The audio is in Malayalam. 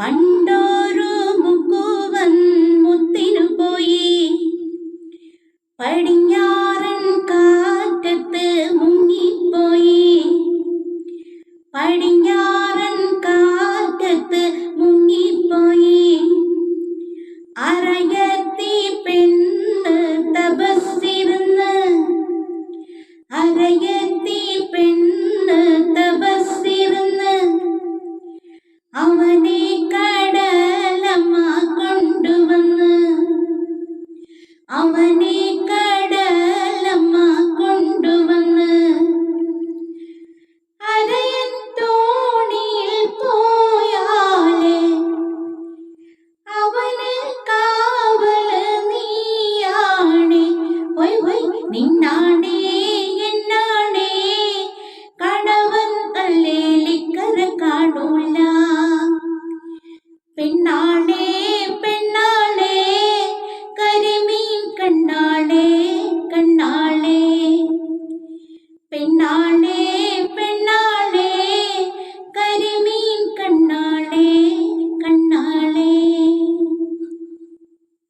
പണ്ടോരു മുക്കുവൻ മുത്തിനു പോയി. പടിഞ്ഞാറൻ കാറ്റത്ത് മുങ്ങിപ്പോയി. പടിഞ്ഞാറൻ കാറ്റത്ത് മുങ്ങിപ്പോയി. അരയത്തി പെണ്ണ് തപസ്സിരുന്ന്. അരയത്തി പെണ്ണ് അവനെ കടലമ്മ കൊണ്ടുവന്ന് അരയൻ തോണിയിൽ പോയാലേ അവന് കാവൽ നീയാണേ. ഒയ് ഒയ് നിന്നാണേ എന്നാണേ? കടവൻ അല്ലേലിക്കര കാണൂല. പെണ്ണാളെ பெண்ணானே